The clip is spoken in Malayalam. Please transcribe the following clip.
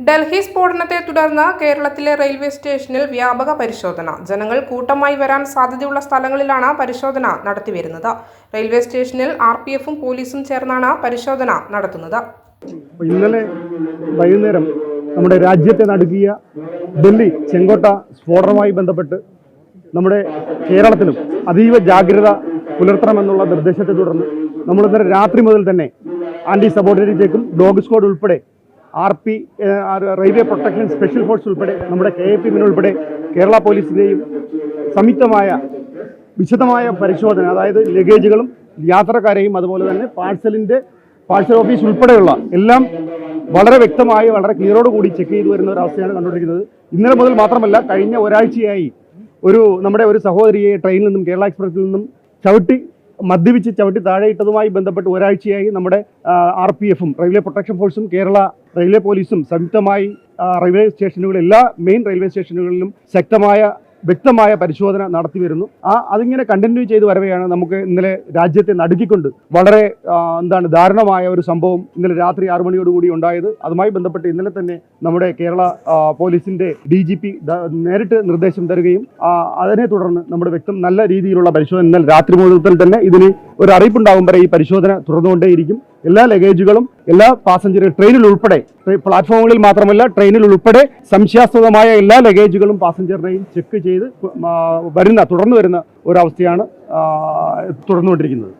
ഡൽഹി സ്ഫോടനത്തെ തുടർന്ന് കേരളത്തിലെ റെയിൽവേ സ്റ്റേഷനിൽ വ്യാപക പരിശോധന. ജനങ്ങൾ കൂട്ടമായി വരാൻ സാധ്യതയുള്ള സ്ഥലങ്ങളിലാണ് പരിശോധന നടത്തിവരുന്നത്. റെയിൽവേ സ്റ്റേഷനിൽ ആർ പി എഫും പോലീസും ചേർന്നാണ് പരിശോധന നടത്തുന്നത്. ഇന്നലെ വൈകുന്നേരം നമ്മുടെ രാജ്യത്തെ നടുക്കിയ ഡൽഹി ചെങ്കോട്ട സ്ഫോടനവുമായി ബന്ധപ്പെട്ട് നമ്മുടെ കേരളത്തിലും അതീവ ജാഗ്രത പുലർത്തണമെന്നുള്ള നിർദ്ദേശത്തെ തുടർന്ന് നമ്മൾ ഇന്നലെ രാത്രി മുതൽ തന്നെ ആന്റി സബോർഡിനേറ്റ് ചെക്കും ഡോഗ് സ്ക്വാഡ് ഉൾപ്പെടെ R P railway protection special force ഉൾപ്പെടെ നമ്മുടെ കെ എ പി ഉൾപ്പെടെ കേരള പോലീസിന്റെയും സംയുക്തമായ വിശദമായ പരിശോധന അതായത് ലഗേജുകളും യാത്രക്കാരെയും അതുപോലെ തന്നെ പാഴ്സലിന്റെ പാഴ്സൽ ഓഫീസ് ഉൾപ്പെടെയുള്ള എല്ലാം വളരെ വ്യക്തമായി വളരെ ക്ലിയറോട് കൂടി ചെക്ക് ചെയ്തു വരുന്ന ഒരു അവസ്ഥയാണ് കണ്ടുകൊണ്ടിരിക്കുന്നത്. ഇന്നലെ മുതൽ മാത്രമല്ല കഴിഞ്ഞ ഒരാഴ്ചയായി ഒരു നമ്മുടെ ഒരു സഹോദരിയെ ട്രെയിനിൽ നിന്നും കേരള എക്സ്പ്രസിൽ നിന്നും ചവിട്ടി മദ്യപിച്ച് ചവിട്ടി താഴെയിട്ടതുമായി ബന്ധപ്പെട്ട് ഒരാഴ്ചയായി നമ്മുടെ ആർ പി എഫും റെയിൽവേ പ്രൊട്ടക്ഷൻ ഫോഴ്സും കേരള റെയിൽവേ പോലീസും സംയുക്തമായി റെയിൽവേ സ്റ്റേഷനുകളിൽ എല്ലാ മെയിൻ റെയിൽവേ സ്റ്റേഷനുകളിലും ശക്തമായ വ്യക്തമായ പരിശോധന നടത്തി വരുന്നു. ആ അതിങ്ങനെ കണ്ടിന്യൂ ചെയ്ത് വരവെയാണ് നമുക്ക് ഇന്നലെ രാജ്യത്തെ നടുക്കിക്കൊണ്ട് വളരെ എന്താണ് ദാരുണമായ ഒരു സംഭവം ഇന്നലെ രാത്രി ആറു മണിയോടുകൂടി ഉണ്ടായത്. അതുമായി ബന്ധപ്പെട്ട് ഇന്നലെ തന്നെ നമ്മുടെ കേരള പോലീസിന്റെ ഡി ജി പി നേരിട്ട് നിർദ്ദേശം തരുകയും അതിനെ തുടർന്ന് നമ്മുടെ വ്യക്തം നല്ല രീതിയിലുള്ള പരിശോധന ഇന്നലെ രാത്രി മുതൽ തന്നെ ഇതിന് ഒരു അറിയിപ്പുണ്ടാകും വരെ ഈ പരിശോധന തുടർന്നുകൊണ്ടേയിരിക്കും. എല്ലാ ലഗേജുകളും എല്ലാ പാസഞ്ചർ ട്രെയിനിൽ ഉൾപ്പെടെ പ്ലാറ്റ്ഫോമുകളിൽ മാത്രമല്ല ട്രെയിനിൽ ഉൾപ്പെടെ സംശയാസ്പദമായ എല്ലാ ലഗേജുകളും പാസഞ്ചറിനെയും ചെക്ക് ചെയ്ത് വരുന്ന തുടർന്ന് വരുന്ന ഒരവസ്ഥയാണ് തുടർന്നുകൊണ്ടിരിക്കുന്നത്.